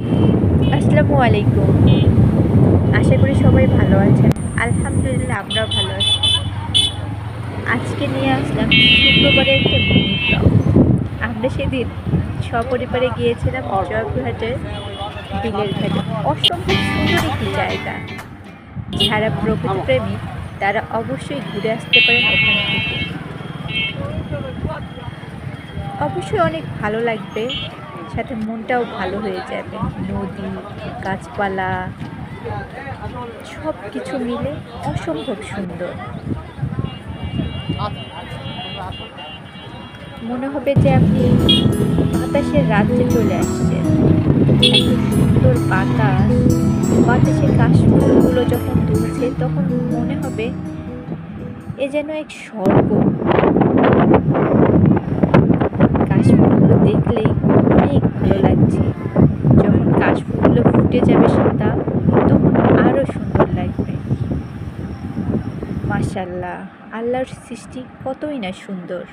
আসসালামু আলাইকুম। আশা করি সবাই ভালো আছেন। আলহামদুলিল্লাহ আমরাও ভালো আছি। আজকে নিয়ে আসলাম শুক্রবারে একটা আমরা সেদিন সপরিবারে গিয়েছিলাম জয়পুরহাটের বিলের ঘাটে। অসম্ভব সুন্দর একটি জায়গা। যারা প্রকৃতি প্রেমী তারা অবশ্যই ঘুরে আসতে পারেন ওখান অবশ্যই অনেক ভালো লাগবে। সাথে মনটাও ভালো হয়ে যাবে। নদী, গাছপালা সব কিছু মিলে অসম্ভব সুন্দর। মনে হবে যে আপনি বাতাসের রাজ্যে চলে আসছেন। সুন্দর বাতাস, বাতাসের কাশফুলগুলো যখন দুলছে তখন মনে হবে এ যেন এক স্বর্গ। কাশফুলগুলো দেখলেই অনেক ভালো লাগছে। যখন কাশফুলগুলো ফুটে যাবে সাদা, তখন আরও সুন্দর লাগবে। মাশাল্লাহ আল্লাহর সৃষ্টি কতই না সুন্দর।